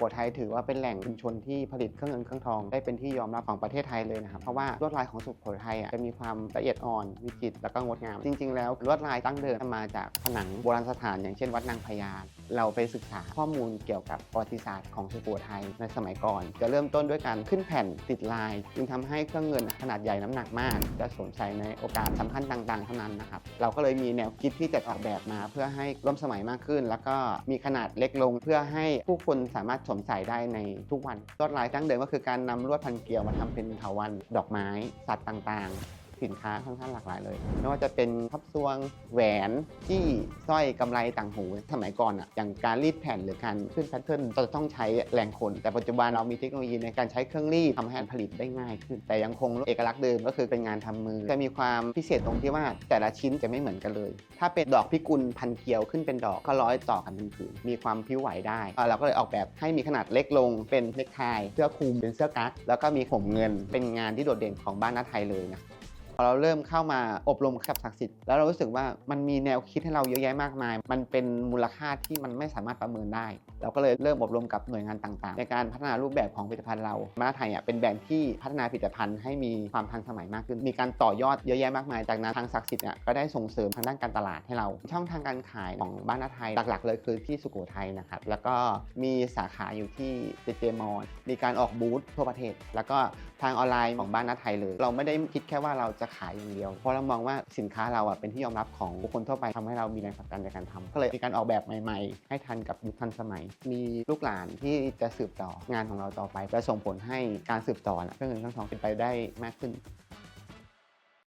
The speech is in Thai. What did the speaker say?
โขทัยถือว่าเป็นแหล่งชุมชนที่ผลิตเครื่องเงินเครื่องทองได้เป็นที่ยอมรับของประเทศไทยเลยนะครับเพราะว่าลวดลายของสุโขทัยอะจะมีความละเอียดอ่อนวิจิตรแล้วก็งดงาม จริง ๆ แล้วลวดลายตั้งเดิมมาจากผนังโบราณสถาน อย่างเช่นวัดนางพญาเราไปศึกษาข้อมูลเกี่ยวกับประวัติศาสตร์ของสุโขทัยในสมัยก่อน จะเริ่มต้นด้วยการขึ้นแผ่นติดลาย จึงทำให้เครื่องเงินขนาดใหญ่น้ำหนักมาก จะสวมใส่ในโอกาสสำคัญต่างๆเท่านั้นนะครับเราก็เลยมีแนวคิดที่จะออกแบบมา เพื่อให้ร่วมสมัยมากขึ้น แล้วก็มีขนาดเล็กลงเพื่อให้ผู้คนสามารถวมใส่ได้ในทุกวันลวดลายดั้งเดิมก็คือการนำลวดพันเกลียวมาทำเป็นเถาวันดอกไม้สัตว์ต่างๆ สินค้าค่อนข้างหลากหลายเลย ไม่ว่าจะเป็นทับซวงแหวนจี้สร้อยกำไรต่างหู สมัยก่อนอะอย่างการรีดแผ่นหรือการขึ้นแพทเทิร์นเราจะต้องใช้แรงคน แต่ปัจจุบันเรามีเทคโนโลยีในการใช้เครื่องรีดทำให้การผลิตได้ง่ายขึ้น แต่ยังคงเอกลักษณ์เดิมก็คือเป็นงานทำมือ จะมีความพิเศษตรงที่ว่าแต่ละชิ้นจะไม่เหมือนกันเลย ถ้าเป็นดอกพิกุลพันเกลียวขึ้นเป็นดอกก็ร้อยต่อกันเป็นผืนมีความพิ้วไหวได้เราก็เลยออกแบบให้มีขนาดเล็กลงเป็นเน็กไทเสื้อคลุมเป็นเสื้อกั๊กแล้วก็มีผมเงินเป็นงานที่โดดเด่นของบ้านนาไทยเลยนะ อเราเริ่มเข้ามาอบรมกับศักดิ์สิทธิ์แล้วเรารู้สึกว่ามันมีแนวคิดให้เราเยอะแยะมากมาย มันเป็นมูลค่าที่มันไม่สามารถประเมินได้ เราก็เลยเริ่มอบรมกับหน่วยงานต่างๆ ในการพัฒนารูปแบบของผลิตภัณฑ์เรา มาไทยอะเป็นแบรนด์ที่พัฒนาผลิตภัณฑ์ให้มีความทันสมัยมากขึ้น มีการต่อยอดเยอะแยะมากมาย จากนั้นทางศักดิ์สิทธิ์เนี่ยก็ได้ส่งเสริมทางด้านการตลาดให้เรา ช่องทางการขายของบ้านนาไทยหลักๆ เลยคือที่สุโขทัยนะครับ แล้วก็มีสาขาอยู่ที่เจเจมอลมีการออกบูธทั่วประเทศ แล้วก็ทางออนไลน์ของบ้านนาไทยเลย เราไม่ได้คิดแค่ว่าเราจะขายอย่างเดียว เพราะเรามองว่าสินค้าเราอะเป็นที่ยอมรับของบุคคลทั่วไปทำให้เรามีแรงผลักดันในการทำก็เลยมีการออกแบบใหม่ ๆ ให้ทันกับยุคทันสมัย มีลูกหลานที่จะสืบต่องานของเราต่อไปและส่งผลให้การสืบต่อเครื่องเงินเรื่องทองเป็นไปได้มากขึ้น